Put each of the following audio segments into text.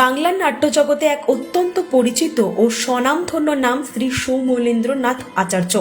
বাংলার নাট্যজগতে এক অত্যন্ত পরিচিত ও স্বনামধন্য নাম শ্রী সৌমলেন্দ্রনাথ আচার্য,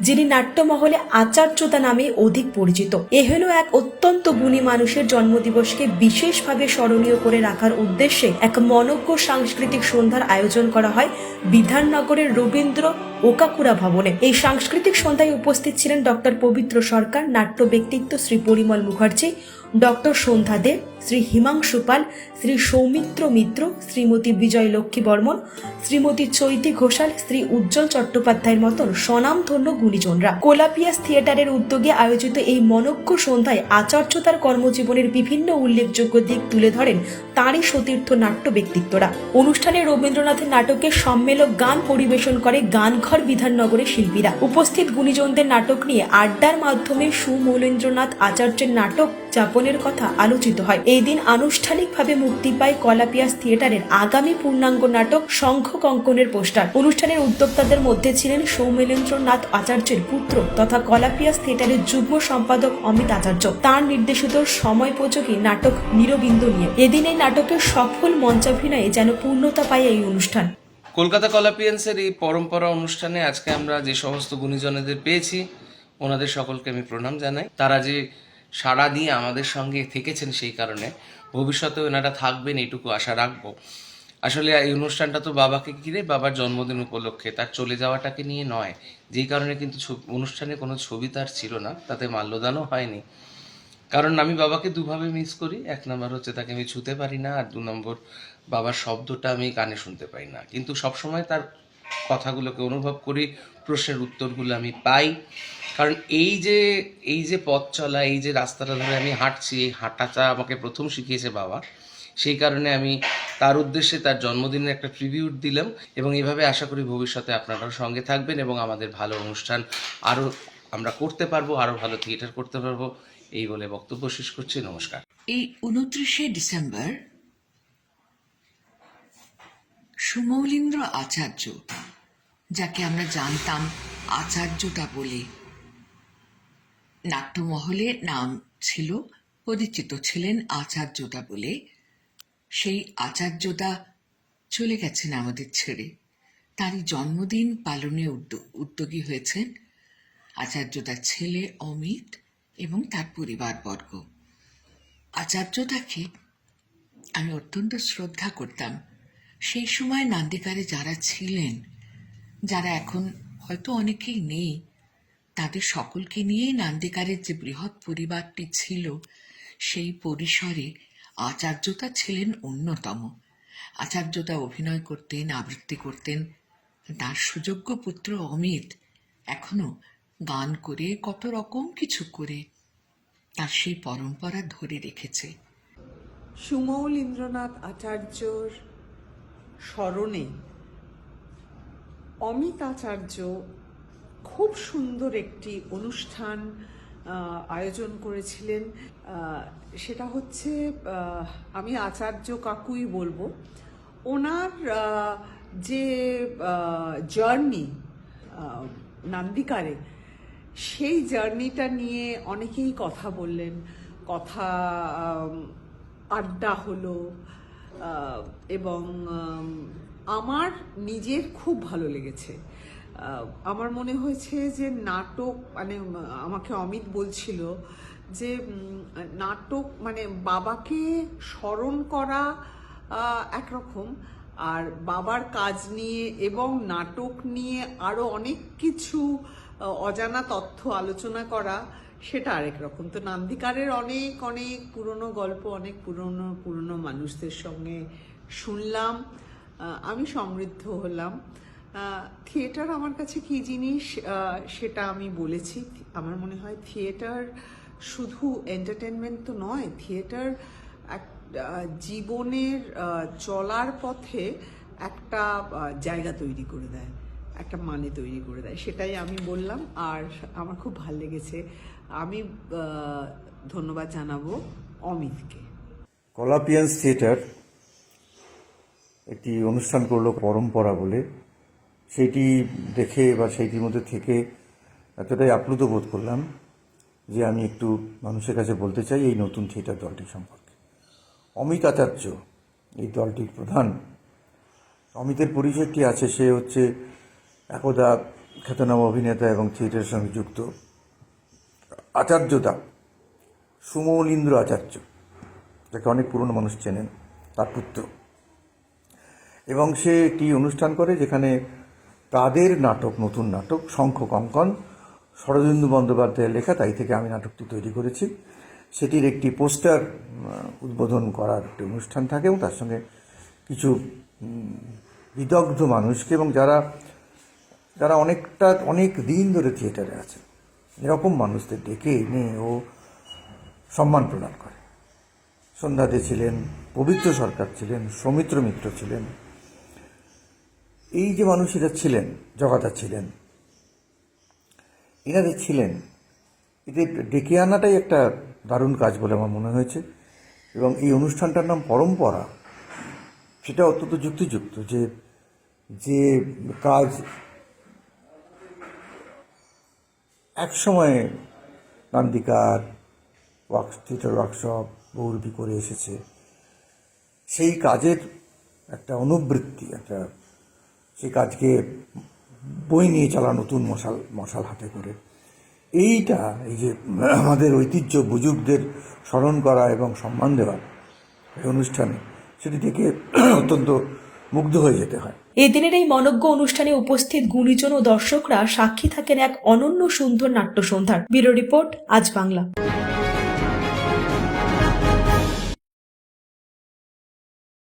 যিনি নাট্যমহলে আচার্যতা নামে অধিক পরিচিত। এ হল এক অত্যন্ত গুণী মানুষের জন্মদিবসকে বিশেষভাবে স্মরণীয় করে রাখার উদ্দেশ্যে এক মনজ্ঞ সাংস্কৃতিক সন্ধ্যার আয়োজন করা হয় বিধাননগরের রবীন্দ্র ওকাকুরা ভবনে এই সাংস্কৃতিক সন্ধ্যায় উপস্থিত ছিলেন ডক্টর পবিত্র সরকার, নাট্য ব্যক্তিত্ব শ্রী পরিমল মুখার্জি, ডক্টর সন্ধ্যা দেব, শ্রী হিমাংশু পাল, শ্রী সৌমিত্র মিত্র, শ্রীমতী বিজয় লক্ষ্মী বর্মন, শ্রীমতী চৈতি ঘোষাল, শ্রী উজ্জ্বল চট্টোপাধ্যায়ের মতন স্বনামধন্য গুণীজনরা। কোলাপিয়াস থিয়েটারের উদ্যোগে আয়োজিত এই মনজ্ঞ সন্ধ্যায় আচার্য তার কর্মজীবনের বিভিন্ন উল্লেখযোগ্য দিক তুলে ধরেন তাঁরই সতীর্থ নাট্য ব্যক্তিত্বরা। অনুষ্ঠানে রবীন্দ্রনাথের নাটকের সম্মেলক গান পরিবেশন করে গান গানঘর বিধাননগরের শিল্পীরা। উপস্থিত গুণীজনদের নাটক নিয়ে আড্ডার মাধ্যমে সুমৌলেন্দ্রনাথ আচার্যের নাটক যাপনের কথা আলোচিত হয়। এই দিন আনুষ্ঠানিকভাবে মুক্তি পায় কলাপিয়াস থিয়েটারের আগামী পূর্ণাঙ্গ নাটক শঙ্খ কঙ্কনের পোস্টার। অনুষ্ঠানের উদ্যোক্তাদের মধ্যে ছিলেন সৌমিলেন্দ্রনাথ আচার্যের পুত্র তথা কলাপিয়াস থিয়েটারের যুগ্ম সম্পাদক অমিত আচার্য। তার নির্দেশিত সময়োপযোগী নাটক নিরবিন্দু নিয়ে। এদিন এই নাটকের সফল মঞ্চাভিনয়ে যেন পূর্ণতা পায় এই অনুষ্ঠান। কলকাতা কলাপিয়ান্সের এই পরম্পরা অনুষ্ঠানে আজকে আমরা যে সমস্ত গুণীজনেদের পেয়েছি, ওনাদের সকলকে আমি প্রণাম জানাই। তারা যে সাড়া দিয়ে আমাদের সঙ্গে থেকেছেন সেই কারণে ভবিষ্যতে ওনারা থাকবেন এইটুকু আশা রাখব। আসলে এই অনুষ্ঠানটা তো বাবাকে ঘিরে বাবার জন্মদিন উপলক্ষে। তার চলে যাওয়াটাকে নিয়ে নয়। যেই কারণে কিন্তু অনুষ্ঠানে কোনো ছবি তার ছিল না। তাতে মাল্যদানও হয়নি। কারণ আমি বাবাকে দুভাবে মিস করি। এক নম্বর হচ্ছে তাকে আমি ছুতে পারি না, আর দু নম্বর বাবার শব্দটা আমি কানে শুনতে পাই না। কিন্তু সবসময় তার কথাগুলোকে অনুভব করি, প্রশ্নের উত্তরগুলো আমি পাই। কারণ এই যে এই যে পথ চলা, এই যে রাস্তাটা ধরে আমি হাঁটছি, এই হাঁটাটা আমাকে প্রথম শিখিয়েছে বাবা। সেই কারণে আমি তার উদ্দেশ্যে তার জন্মদিনের একটা ট্রিবিউট দিলাম এবং এভাবে আশা করি ভবিষ্যতে আপনারাও সঙ্গে থাকবেন এবং আমাদের ভালো অনুষ্ঠান আরও আমরা করতে পারব আরও ভালো থিয়েটার করতে পারব। এই বলে বক্তব্য শেষ করছি, নমস্কার। এই উনত্রিশে ডিসেম্বর সুমৌলীন্দ্র আচার্য, যাকে আমরা জানতাম আচার্যটা বলে। নাট্যমহলে নাম ছিল, পরিচিত ছিলেন আচার্যটা বলে। সেই আচার্যটা চলে গেছেন আমাদের ছেড়ে। তারই জন্মদিন পালনে উদ্য- উদ্যোগী হয়েছেন আচার্যতার ছেলে অমিত এবং তার পরিবারবর্গ। আচার্যটাকে আমি অত্যন্ত শ্রদ্ধা করতাম। সেই সময় নান্দিকারে যারা ছিলেন, যারা এখন হয়তো অনেকেই নেই, তাদের সকলকে নিয়েই নান্দিকারের যে বৃহৎ পরিবারটি ছিল, সেই পরিসরে আচার্যতা ছিলেন অন্যতম। আচার্যতা অভিনয় করতেন, আবৃত্তি করতেন। তার সুযোগ্য পুত্র অমিত এখনও গান করে কত রকম কিছু করে, তার সেই পরম্পরা ধরে রেখেছে। সুমৌল ইন্দ্রনাথ আচার্যর স্মরণে অমিত আচার্য খুব সুন্দর একটি অনুষ্ঠান আয়োজন করেছিলেন। সেটা হচ্ছে আমি আচার্য কাকুই বলব। ওনার যে জার্নি নান্দিকারে সেই জার্নিটা নিয়ে অনেকেই কথা বললেন। কথা আড্ডা হলো এবং আমার নিজের খুব ভালো লেগেছে। আমার মনে হয়েছে যে নাটক মানে আমাকে অমিত বলছিল যে নাটক মানে বাবাকে স্মরণ করা একরকম। আর বাবার কাজ নিয়ে এবং নাটক নিয়ে আরও অনেক কিছু অজানা তথ্য আলোচনা করা, সেটা আরেক রকম। তো নান্দিকারের অনেক অনেক পুরনো গল্প, অনেক পুরনো পুরনো মানুষদের সঙ্গে শুনলাম। আমি সমৃদ্ধ হলাম। থিয়েটার আমার কাছে কি জিনিস? সেটা আমি বলেছি। আমার মনে হয় থিয়েটার শুধু এন্টারটেনমেন্ট তো নয়, থিয়েটার এক জীবনের চলার পথে একটা জায়গা তৈরি করে দেয়। একটা মানে তৈরি করে দেয়। সেটাই আমি বললাম, আর আমার খুব ভালো লেগেছে। আমি ধন্যবাদ জানাব অমিতকে। কলাপিয়ান্স থিয়েটার একটি অনুষ্ঠান করল পরম্পরা বলে। সেইটি দেখে বা সেইটির মধ্যে থেকে এতটাই আপ্লুত বোধ করলাম যে আমি একটু মানুষের কাছে বলতে চাই এই নতুন থিয়েটার দলটি সম্পর্কে। অমিত আচার্য, এই দলটির প্রধান। অমিতের পরিচয়টি আছে সে হচ্ছে একদা খ্যাতনাম অভিনেতা এবং থিয়েটারের সঙ্গে যুক্ত আচার্য আচার্যদা সুমৌলীন্দ্র আচার্য, যাকে অনেক পুরনো মানুষ চেনেন, তার পুত্র। এবং সে একটি অনুষ্ঠান করে যেখানে তাদের নাটক, নতুন নাটক, শঙ্খ কঙ্কন, শরদিন্দু বন্দ্যোপাধ্যায়ের লেখা, তাই থেকে আমি নাটকটি তৈরি করেছি। সেটির একটি পোস্টার উদ্বোধন করার একটি অনুষ্ঠান থাকে এবং তার সঙ্গে কিছু বিদগ্ধ মানুষকে এবং যারা যারা অনেকটা, অনেক দিন ধরে থিয়েটারে আছে, এরকম মানুষদের ডেকে এনে ও সম্মান প্রদান করে। সন্ধ্যাতে ছিলেন, পবিত্র সরকার ছিলেন, সৌমিত্র মিত্র ছিলেন। এই যে মানুষেরা ছিলেন, জগাদা ছিলেন এনারা ছিলেন, এদের ডেকে আনাটাই একটা দারুণ কাজ বলে আমার মনে হয়েছে। এবং এই অনুষ্ঠানটার নাম পরম্পরা, সেটা অত্যন্ত যুক্তিযুক্ত যে যে কাজ একসময় Nandikar work theatre workshop Bahurupi করে এসেছে। সেই কাজের একটা অনুবৃত্তি, একটা সেই কাজকে বই নিয়ে চালা নতুন মশাল মশাল হাতে করে। এইটা, এই যে আমাদের ঐতিহ্য বুজুর্গদের স্মরণ করা এবং সম্মান দেওয়া এই অনুষ্ঠানে, সেটি থেকে অত্যন্ত মুগ্ধ হয়ে যেতে হয়। এদিনের এই মনজ্ঞ অনুষ্ঠানে উপস্থিত গুণীজন ও দর্শকরা সাক্ষী থাকেন এক অনন্য সুন্দর নাট্য সন্ধ্যার। ব্যুরো রিপোর্ট, আজ বাংলা।